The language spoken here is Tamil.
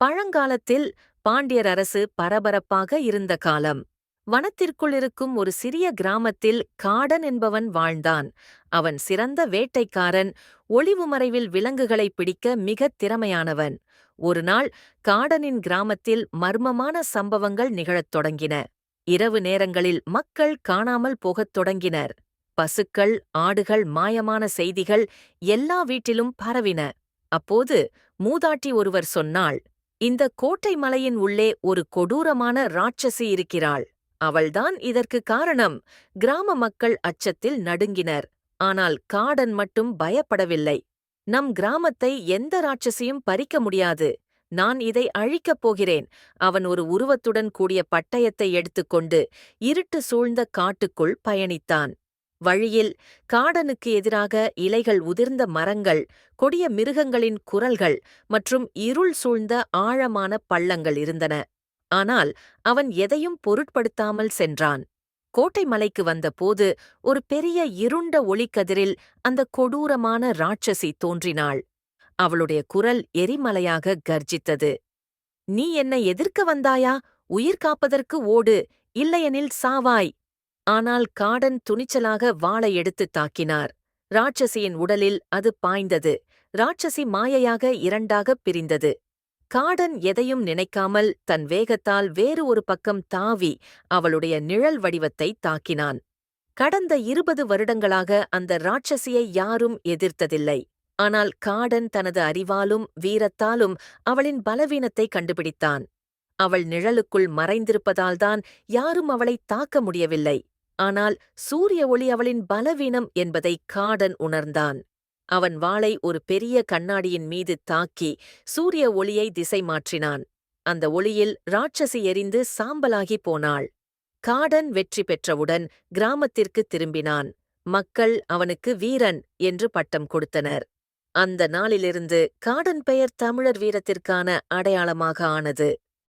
பழங்காலத்தில் பாண்டியர் அரசு பரபரப்பாக இருந்த காலம். வனத்திற்குள் இருக்கும் ஒரு சிறிய கிராமத்தில் காடன் என்பவன் வாழ்ந்தான். அவன் சிறந்த வேட்டைக்காரன் ஒளிவு மறைவில் விலங்குகளை பிடிக்க மிகத் திறமையானவன். ஒருநாள் காடனின் கிராமத்தில் மர்மமான சம்பவங்கள் நிகழத் தொடங்கின. இரவு நேரங்களில் மக்கள் காணாமல் போகத் தொடங்கினர். பசுக்கள் ஆடுகள் மாயமான செய்திகள் எல்லா வீட்டிலும் பரவின. அப்போது மூதாட்டி ஒருவர் சொன்னாள் இந்த கோட்டை மலையின் உள்ளே ஒரு கொடூரமான ராட்சசி இருக்கிறாள். அவள்தான் இதற்கு காரணம். கிராம மக்கள் அச்சத்தில் நடுங்கினர். ஆனால் காடன் மட்டும் பயப்படவில்லை. நம் கிராமத்தை எந்த ராட்சசியும் பறிக்க முடியாது. நான் இதை அழிக்கப் போகிறேன். அவன் ஒரு உருவத்துடன் கூடிய பட்டயத்தை எடுத்துக்கொண்டு இருட்டு சூழ்ந்த காட்டுக்குள் பயணித்தான். வழியில் காடனுக்கு எதிராக இலைகள் உதிர்ந்த மரங்கள் கொடிய மிருகங்களின் குரல்கள் மற்றும் இருள் சூழ்ந்த ஆழமான பள்ளங்கள் இருந்தன. ஆனால் அவன் எதையும் பொருட்படுத்தாமல் சென்றான். கோட்டை மலைக்கு வந்தபோது ஒரு பெரிய இருண்ட ஒளிக்கதிரில் அந்த கொடூரமான ராட்சசி தோன்றினாள். அவளுடைய குரல் எரிமலையாக கர்ஜித்தது. நீ என்னை எதிர்க்க வந்தாயா? உயிர் காப்பதற்கு ஓடு. இல்லையெனில் சாவாய். ஆனால் காடன் துணிச்சலாக வாளை எடுத்துத் தாக்கினார். ராட்சசியின் உடலில் அது பாய்ந்தது. ராட்சசி மாயையாக இரண்டாகப் பிரிந்தது. காடன் எதையும் நினைக்காமல் தன் வேகத்தால் வேறு ஒரு பக்கம் தாவி அவளுடைய நிழல் வடிவத்தை தாக்கினான். கடந்த இருபது வருடங்களாக அந்த ராட்சசியை யாரும் எதிர்த்ததில்லை. ஆனால் காடன் தனது அறிவாலும் வீரத்தாலும் அவளின் பலவீனத்தை கண்டுபிடித்தான். அவள் நிழலுக்குள் மறைந்திருப்பதால்தான் யாரும் அவளை தாக்க முடியவில்லை. ஆனால் சூரிய ஒளி அவளின் பலவீனம் என்பதை காடன் உணர்ந்தான். அவன் வாளை ஒரு பெரிய கண்ணாடியின் மீது தாக்கி சூரிய ஒளியை திசை மாற்றினான். அந்த ஒளியில் ராட்சசி எரிந்து சாம்பலாகி போனாள். காடன் வெற்றி பெற்றவுடன் கிராமத்திற்கு திரும்பினான். மக்கள் அவனுக்கு வீரன் என்று பட்டம் கொடுத்தனர். அந்த நாளிலிருந்து காடன் பெயர் தமிழர் வீரத்திற்கான அடையாளமாக ஆனது.